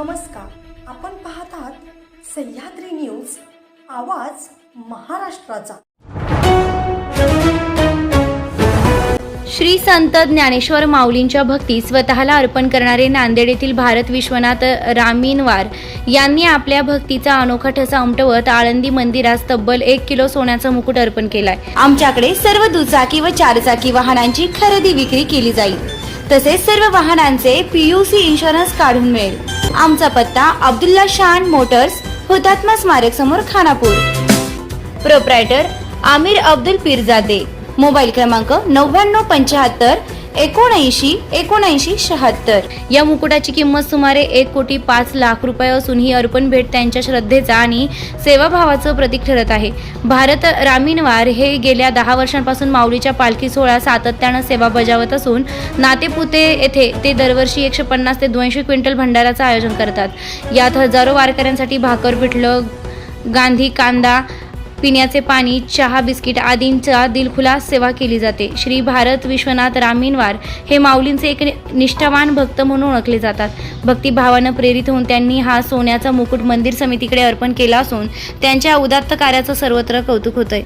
नमस्कार. आपण पाहतात सह्याद्री न्यूज आवाज महाराष्ट्राचा. श्री संत ज्ञानेश्वर माऊलींच्या भक्ती स्वतःला अर्पण करणारे नांदेड येथील भारत विश्वनाथ रामीनवार यांनी आपल्या भक्तीचा अनोखा ठसा उमटवत आळंदी मंदिरास तब्बल एक किलो सोन्याचा मुकुट अर्पण केलाय. आमच्याकडे सर्व दुचाकी व चारचाकी वाहनांची खरेदी विक्री केली जाईल. तसेच सर्व वाहनांचे पीयूसी इन्शुरन्स काढून मिळेल. आमचा पत्ता अब्दुल्ला शान मोटर्स हुतात्मा स्मारक समोर खानापूर. प्रोप्रायटर आमिर अब्दुल पीरजादे. मोबाईल क्रमांक नव्याण्णव पंच्याहत्तर एकोणऐंशी एकोणऐंशी शहात्तर. या मुकुटाची किंमत सुमारे एक कोटी पाच लाख रुपये असून ही अर्पण भेट त्यांच्या श्रद्धेचा आणि सेवाभावाचं प्रतीक ठरत आहे. भारत रामीनवार हे गेल्या दहा वर्षांपासून माऊलीच्या पालखी सोहळा सातत्यानं सेवा बजावत असून नातेपुते येथे ते दरवर्षी एकशे पन्नास ते दोनशे क्विंटल भंडाराचं आयोजन करतात. यात हजारो वारकऱ्यांसाठी भाकर पिठलं गांधी कांदा पिण्याचे पाणी चहा बिस्किट आदींचा दिलखुलास सेवा केली जाते. श्री भारत विश्वनाथ रामीनवार हे माऊलींचे एक निष्ठावान भक्त म्हणून ओळखले जातात. भक्तिभावानं प्रेरित होऊन त्यांनी हा सोन्याचा मुकुट मंदिर समितीकडे अर्पण केला असून त्यांच्या उदात्त कार्याचं सर्वत्र कौतुक होतंय.